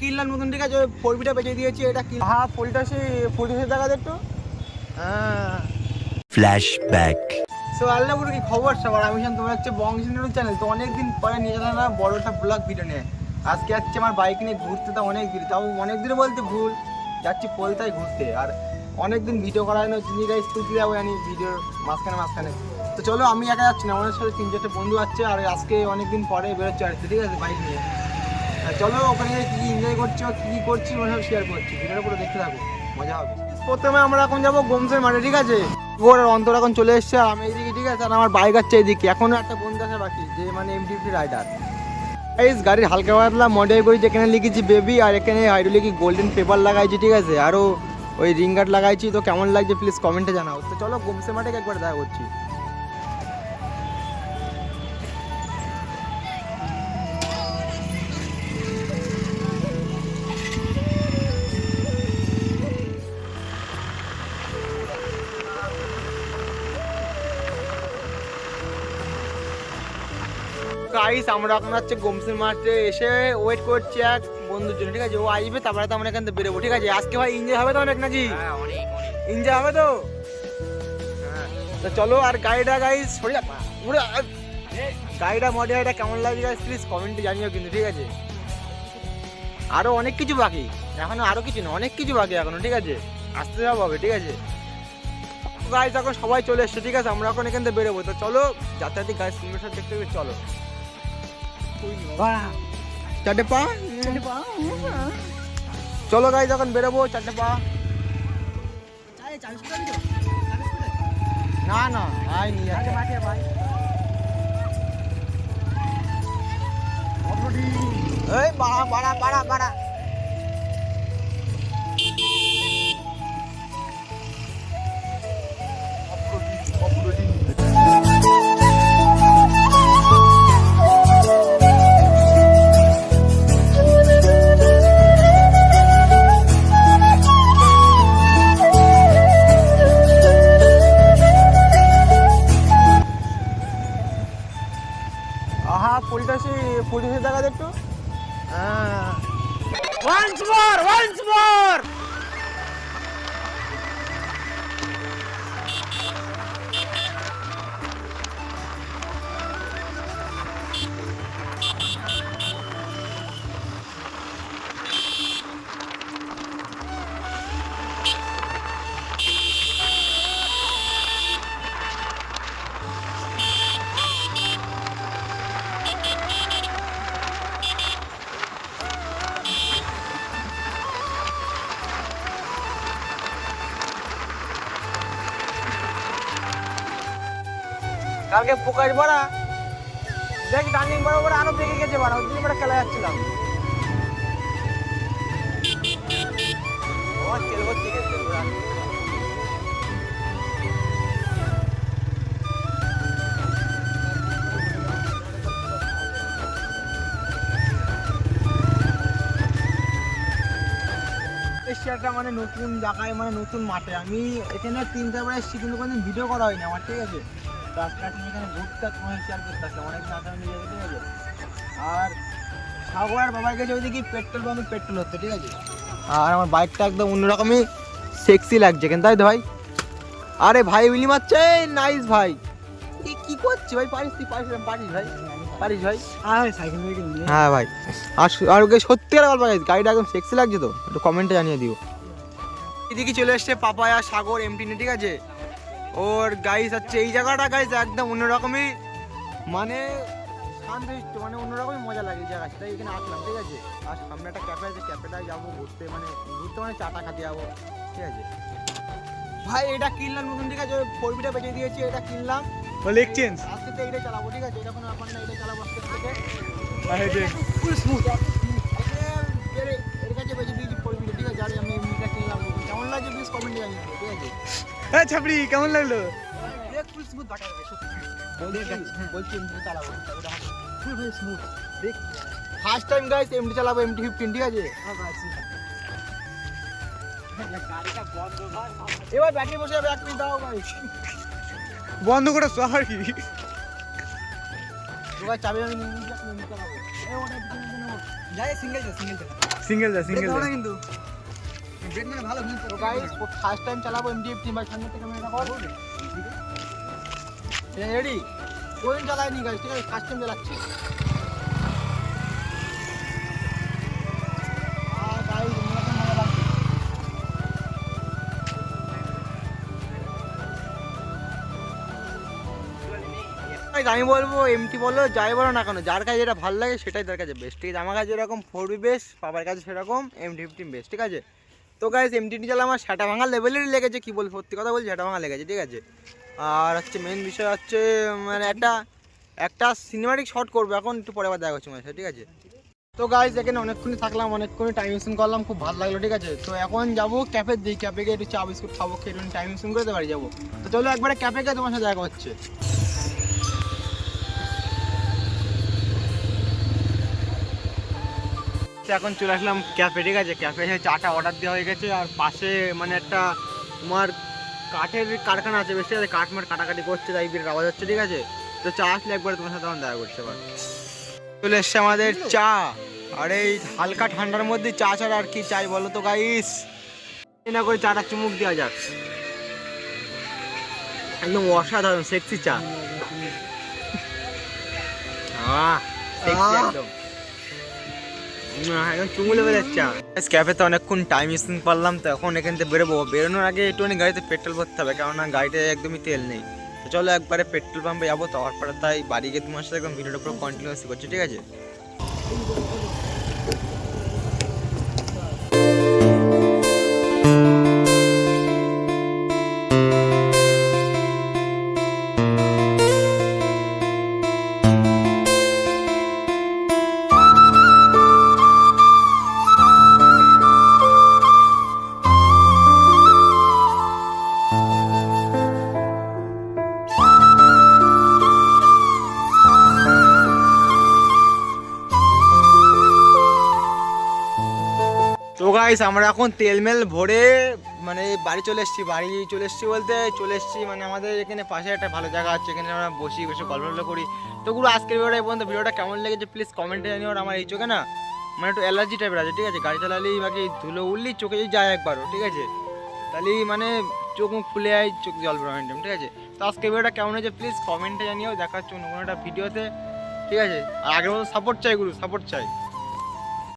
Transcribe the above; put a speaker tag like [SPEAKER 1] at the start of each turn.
[SPEAKER 1] কিনলাম নতুন ঠিক আছে ফোর বিটা বেঁচে দিয়েছি এটা কিন হ্যাঁ ফুলটা সে ফুলটা সে দেখা একটু। হ্যাঁ।
[SPEAKER 2] Flashback.
[SPEAKER 1] সো আল্লাহ বড় কি খবর সবার? আমি শুন তোমার হচ্ছে বংশীনুর চ্যানেল তো অনেকদিন পরে নিয়ে গেলাম না বড় একটা ব্লগ ভিডিও নিয়ে। আজকে যাচ্ছে আমার বাইক নিয়ে ঘুরতে তো অনেক দিন তাও অনেক দিন বলতে ভুল যাচ্ছি কলতায় ঘুরতে। আর অনেক দিন ভিডিও করা হয় না চিনি গাইজ তুলতে যাব জানি ভিডিওর মাঝখানে মাঝখানে। তো চলো আমি একা যাচ্ছি না আমাদের সাথে তিন চারটে বন্ধু আছে আর আজকে অনেক দিন পরে বেরোচ্ছে আর ঠিক আছে বাইক নিয়ে। চলো ওখানে কী এনজয় করছ, কী করছি মানে সব শেয়ার করছি। ভিডিওটা পুরো দেখতে থাকো, মজা হবে। প্রথমে আমরা এখন যাব গোমসের মাঠে, ঠিক আছে? ওর অন্তর এখন চলে এসছে আমি এইদিকে, ঠিক আছে? আর আমার বাইক আছে এইদিকে। এখনও একটা বন্ধু আছে বাকি, যে মানে এমটিপি রাইডার গাইস গাড়ির হালকা পাতলা মডেল করেছি এখানে লিখেছি বেবি আর এখানে হাইড্রোলিক গোল্ডেন পেপার লাগাইছি, ঠিক আছে? আরও ওই রিং গার্ড লাগাইছি, তো কেমন লাগছে প্লিজ কমেন্টে জানাও। তো চলো গোমসে মাঠে একবার দেখা করছি। গাইস আমরা এখন হচ্ছে গোমসের মাঠে এসে ওয়েট করছি এক বন্ধুর জন্য ঠিক আছে? ও আসবে তারপরে তো আমরা এখান থেকে বেরোবো ঠিক আছে? আজকে ভাই এনজয় হবে তো অনেক নাকি? এনজয় হবে তো? হ্যাঁ। তো চলো আর গাড়িটা গাইস গাড়িটা মডিফাইটা কেমন লাগছে গাইস প্লিজ কমেন্টে জানিও কিন্তু ঠিক আছে? আরও অনেক কিছু বাকি। এখনও আরও কিছু না অনেক কিছু বাকি এখনও ঠিক আছে? আসতে যাব হবে ঠিক আছে? গাইস এখন সবাই চলে এসছে ঠিক আছে? আমরা এখন এখান থেকে বেরোবো। তো চলো যাতায়াতি গাইস সুন্দর সাথে দেখতে দেখতে চলো চারটে পা চলো গাইস এখন বেরোবো চারটে পা না না আই নিয়ে যাচ্ছে এই বাড়া বাড়া বাড়া বাড়া আহা ফুলটা সে ফুলটা সে দেখা একটু হ্যাঁ। ওয়ান্স মোর ওয়ান্স মোর কালকে পোকাশ বড়া। দেখ ডান্ডিং বড় বড় আরও দেখে গেছে বড়া। ওই জন্য খেলা যাচ্ছিলাম। তেল মানে নতুন জায়গায় মানে নতুন মাঠে। আমি এখানে তিন চারবার এসেছি, কিন্তু কোনোদিন ভিডিও করা হয়নি আমার, ঠিক আছে? এখানে তোমার অনেক নিয়ে যাবে ঠিক আছে আর সাগর বাবার কাছে ওইদিকে পেট্রোল পাম্পে পেট্রোল হচ্ছে ঠিক আছে? আর আমার বাইকটা একদম অন্যরকমই সেক্সি লাগছে। কেন তাই তো ভাই? আরে ভাই উইলি মারছে? নাইস ভাই। কি কি করছিস ভাই? পারিস তুই পারিস পারিস ভাই? পারিস ভাই?
[SPEAKER 3] সাইকেল ফাইকেল নিয়ে
[SPEAKER 1] হ্যাঁ ভাই। আর আর ওকে সত্যি আর গল্প গাড়িটা একদম সেক্সি লাগছে তো? একটু কমেন্টে জানিয়ে দিও। এদিকে চলে এসছে পাপায়া সাগর এমটি ঠিক আছে? ওর গাইস হচ্ছে এই জায়গাটা গাইস একদম অন্যরকমই মানে শান্ত মানে অন্যরকমই মজা লাগে এই জায়গাটা তাই এখানে আসলাম ঠিক আছে আর সামনে একটা ক্যাফে আছে ক্যাফেটায় যাব ঘুরতে মানে ঘুরতে মানে চাটা খাতে যাব ঠিক আছে ভাই এটা কিনলাম নতুন ঠিক আছে ফোর বিটা বেঁচে দিয়েছি এটা কিনলাম
[SPEAKER 3] বলে এক্সচেঞ্জ
[SPEAKER 1] আজকে তো এইটাই চালাবো ঠিক আছে এটা কোনো ব্যাপার না এটাই চালাবো আজকে থেকে
[SPEAKER 3] আর যে
[SPEAKER 1] ফুল স্মুথ এর কাছে বেশি দিয়েছি পড়বি ঠিক আছে আর আমি এমনিটা কিনলাম কেমন লাগছে প্লিজ কমেন্টে জানিয়ে ঠিক আছে
[SPEAKER 3] হ্যাঁ ছাপড়ি কেমন লাগল?
[SPEAKER 1] ফার্স্ট টাইম গাইস এমনি চালাবো এমটি ফিফটিন ঠিক আছে? এবার ব্যাটারি বসে যাবে এক মিনিট দাও ভাই
[SPEAKER 3] বন্ধ করে কি
[SPEAKER 1] এবার চাবি আমি নিয়ে।
[SPEAKER 3] যাই সিঙ্গেল সিঙ্গেল সিঙ্গেল দা সিঙ্গেল দা
[SPEAKER 4] কিন্তু।
[SPEAKER 1] তো গাইস ফার্স্ট টাইম চালাবো সামনে থেকে কর রেডি কোন চালায়নি গাইস ঠিক আছে ফার্স্ট টাইম চালাচ্ছি আমি বলব এমটি বলো যাই বলো না কেন যার কাছে যেটা ভালো লাগে সেটাই তার কাছে বেস্ট ঠিক আছে আমার কাছে যেরকম ফোর বি বেস্ট বাবার কাছে সেরকম এমটি ফিফটিন বেস্ট ঠিক আছে? তো গাইস এমটিটি চালা আমার সেটা ভাঙা লেভেলেরই লেগেছে কী বল সত্যি কথা বলছি সেটা ভাঙা লেগেছে ঠিক আছে? আর হচ্ছে মেন বিষয় হচ্ছে মানে একটা একটা সিনেমাটিক শট করব এখন একটু পরে আবার দেখা হচ্ছে সাথে, ঠিক আছে? তো গাইস এখানে অনেকক্ষণই থাকলাম অনেকক্ষণই টাইম স্পেন্ড করলাম খুব ভালো লাগল ঠিক আছে? তো এখন যাব ক্যাফের দিই ক্যাফে গিয়ে একটু চা বিস্কুট খাব খেয়ে টাইম স্পেন্ড করে বাড়ি যাব। তো চলো একবারে ক্যাফে গিয়ে তোমার সাথে দেখা হচ্ছে। তো এখন চলে আসলাম ক্যাফে ঠিক আছে? ক্যাফে এসে চাটা অর্ডার দেওয়া হয়ে গেছে আর পাশে মানে একটা তোমার কাঠের কারখানা আছে বেশ ঠিক আছে? কাঠ মাঠ কাটাকাটি করছে তাই বিরাট আওয়াজ হচ্ছে ঠিক আছে? তো চা আসলে একবার তোমার সাথে আমার দেখা করছে এবার চলে এসছে আমাদের চা। আর এই হালকা ঠান্ডার মধ্যে চা ছাড়া আর কি চাই বলো তো গাইস না করে চাটা চুমুক দেওয়া যাক। একদম অসাধারণ সেক্সি চা। আহ। একদম। চুমুলে বেরোচ্ছে ক্যাফেতে অনেকক্ষণ টাইম স্পেন্ড করলাম, তো এখন থেকে বেরোবো। বেরোনোর আগে একটুখানি গাড়িতে পেট্রোল ভরতে হবে, কেননা গাড়িতে একদমই তেল নেই। চলো একবারে পেট্রোল পাম্পে যাব, তারপরে তাই বাড়ি গিয়ে তোমার সাথে একদম পুরো কন্টিনিউসলি করছি, ঠিক আছে? তো গাইস আমরা এখন তেলমেল ভরে মানে বাড়ি চলে এসেছি, বাড়ি চলে এসেছি বলতে, চলে এসেছি মানে আমাদের এখানে পাশে একটা ভালো জায়গা আছে, এখানে আমরা বসি, বসে গল্প করি। তো গুলো আজকের ভিডিওটা পর্যন্ত। ভিডিওটা কেমন লেগেছে প্লিজ কমেন্টে জানিও আমার এই চোখে না মানে একটু অ্যালার্জি টাইপের আছে, ঠিক আছে? গাড়ি চালালেই বাকি ধুলো উঠলেই চোখে যায় একবারও, ঠিক আছে? তাহলেই মানে চোখ মুখ ফুলে যায়, চোখ জল বেরোয় ঠিক আছে? তো আজকের ভিডিওটা কেমন হয়েছে প্লিজ কমেন্টে জানিও। দেখা হচ্ছে অন্য কোনো একটা ভিডিওতে ঠিক আছে? আর আগের মতো সাপোর্ট চাই গুরু সাপোর্ট চাই।